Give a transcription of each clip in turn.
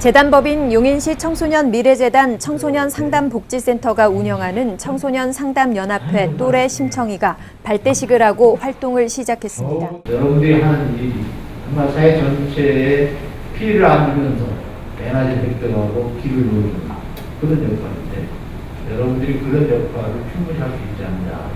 재단법인 용인시 청소년 미래재단 청소년 상담복지센터가 운영하는 청소년 상담연합회 또래 심청이가 발대식을 하고 활동을 시작했습니다. 여러분들이 하는 일이 정말 사회 전체에 피해를 안 주면서 에너지 획득하고 길을 놓는 그런 역할인데 여러분들이 그런 역할을 충분히 할 수 있지 않냐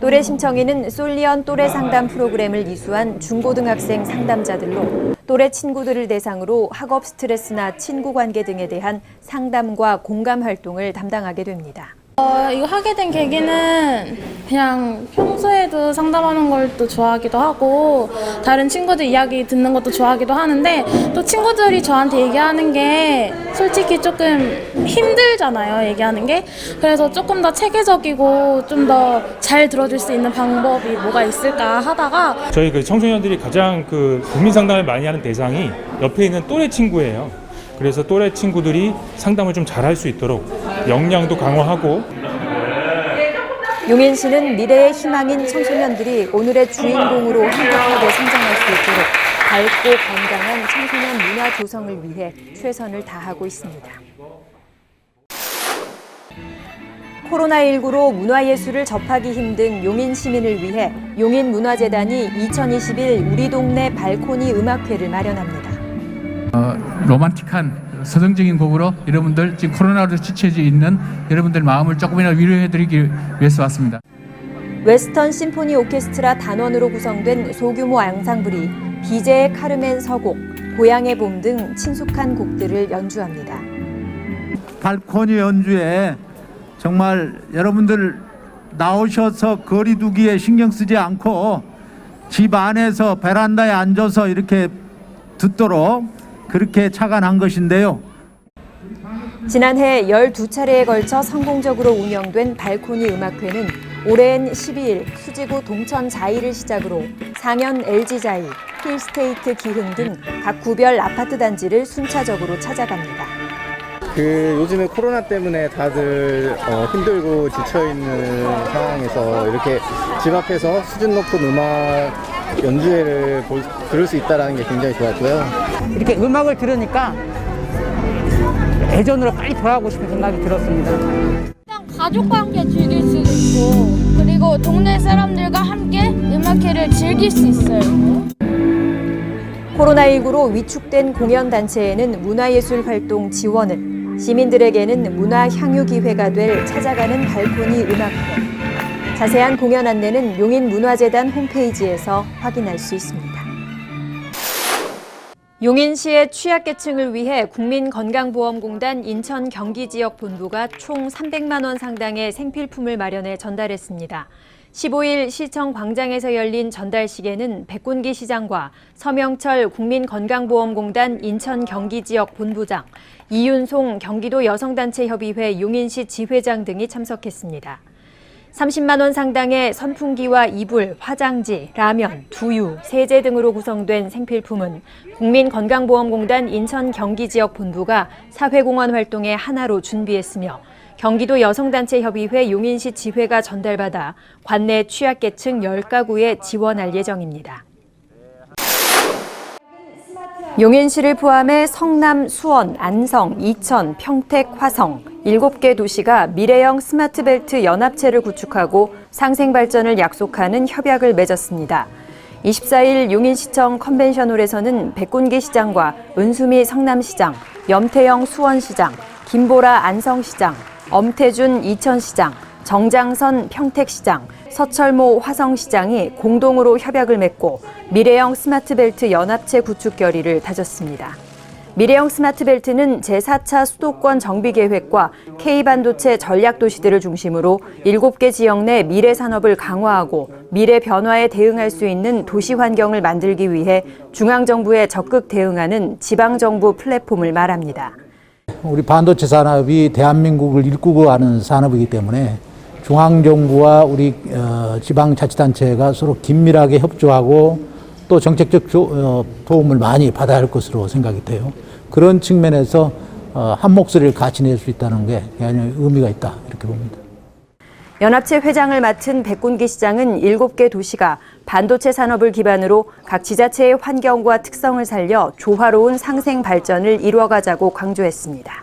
또래 심청이는 솔리언 또래 상담 프로그램을 이수한 중고등학생 상담자들로 또래 친구들을 대상으로 학업 스트레스나 친구 관계 등에 대한 상담과 공감 활동을 담당하게 됩니다. 어, 이거 하게 된 계기는 그냥 평소에도 상담하는 걸 또 좋아하기도 하고 다른 친구들 이야기 듣는 것도 좋아하기도 하는데 또 친구들이 저한테 얘기하는 게 솔직히 조금 힘들잖아요 얘기하는 게 그래서 조금 더 체계적이고 좀 더 잘 들어줄 수 있는 방법이 뭐가 있을까 하다가 저희 그 청소년들이 가장 그 고민 상담을 많이 하는 대상이 옆에 있는 또래 친구예요. 그래서 또래 친구들이 상담을 좀 잘할 수 있도록 역량도 강화하고 용인 시는 미래의 희망인 청소년들이 오늘의 주인공으로 행복하게 성장할 수 있도록 밝고 건강한 청소년 문화 조성을 위해 최선을 다하고 있습니다. 코로나19로 문화예술을 접하기 힘든 용인 시민을 위해 용인문화재단이 2021 우리 동네 발코니 음악회를 마련합니다. 로man틱한 서정적인 곡으로 여러분들 지금 코로나로 지쳐져 있는 여러분들 마음을 조금이나마 위로해드리기 위해서 왔습니다. 웨스턴 심포니 오케스트라 단원으로 구성된 소규모 앙상블이 비제의 카르멘 서곡, 고향의 봄 등 친숙한 곡들을 연주합니다. 발코니 연주에 정말 여러분들 나오셔서 거리 두기에 신경 쓰지 않고 집 안에서 베란다에 앉아서 이렇게 듣도록 그렇게 착안한 것인데요. 지난해 12차례에 걸쳐 성공적으로 운영된 발코니 음악회는 올해엔 12일 수지구 동천 자이를 시작으로 상현 LG 자이, 힐스테이트 기흥 등 각 구별 아파트 단지를 순차적으로 찾아갑니다. 그 요즘에 코로나 때문에 다들 어, 힘들고 지쳐 있는 상황에서 이렇게 집 앞에서 수준 높은 음악 연주회를 볼- 들을 수 있다는 게 굉장히 좋았고요. 이렇게 음악을 들으니까 예전으로 빨리 돌아가고 싶은 생각이 들었습니다. 그냥 가족과 함께 즐길 수도 있고 그리고 동네 사람들과 함께 음악회를 즐길 수 있어요. 코로나19로 위축된 공연단체에는 문화예술 활동 지원을, 시민들에게는 문화 향유 기회가 될 찾아가는 발코니 음악회. 자세한 공연 안내는 용인문화재단 홈페이지에서 확인할 수 있습니다. 용인시의 취약계층을 위해 국민건강보험공단 인천 경기 지역 본부가 총 300만 원 상당의 생필품을 마련해 전달했습니다. 15일 시청 광장에서 열린 전달식에는 백군기 시장과 서명철 국민건강보험공단 인천 경기 지역 본부장, 이윤송 경기도 여성단체협의회 용인시 지회장 등이 참석했습니다. 30만 원 상당의 선풍기와 이불, 화장지, 라면, 두유, 세제 등으로 구성된 생필품은 국민건강보험공단 인천 경기 지역 본부가 사회공헌 활동의 하나로 준비했으며 경기도 여성단체협의회 용인시 지회가 전달받아 관내 취약계층 10가구에 지원할 예정입니다. 용인시를 포함해 성남, 수원, 안성, 이천, 평택, 화성 7개 도시가 미래형 스마트벨트 연합체를 구축하고 상생 발전을 약속하는 협약을 맺었습니다. 24일 용인시청 컨벤션홀에서는 백군기 시장과 은수미 성남시장, 염태영 수원시장, 김보라 안성시장, 엄태준 이천시장, 정장선 평택시장, 서철모 화성시장이 공동으로 협약을 맺고 미래형 스마트벨트 연합체 구축 결의를 다졌습니다. 미래형 스마트 벨트는 제4차 수도권 정비 계획과 K반도체 전략 도시들을 중심으로 7개 지역 내 미래 산업을 강화하고 미래 변화에 대응할 수 있는 도시 환경을 만들기 위해 중앙정부에 적극 대응하는 지방정부 플랫폼을 말합니다. 우리 반도체 산업이 대한민국을 일구고 가는 산업이기 때문에 중앙정부와 우리 어, 지방자치단체가 서로 긴밀하게 협조하고 또 정책적 조- 어, 도움을 많이 받아야 할 것으로 생각이 돼요. 그런 측면에서 어, 한 목소리를 같이 낼 수 있다는 게 의미가 있다 이렇게 봅니다. 연합체 회장을 맡은 백군기 시장은 7개 도시가 반도체 산업을 기반으로 각 지자체의 환경과 특성을 살려 조화로운 상생 발전을 이루어가자고 강조했습니다.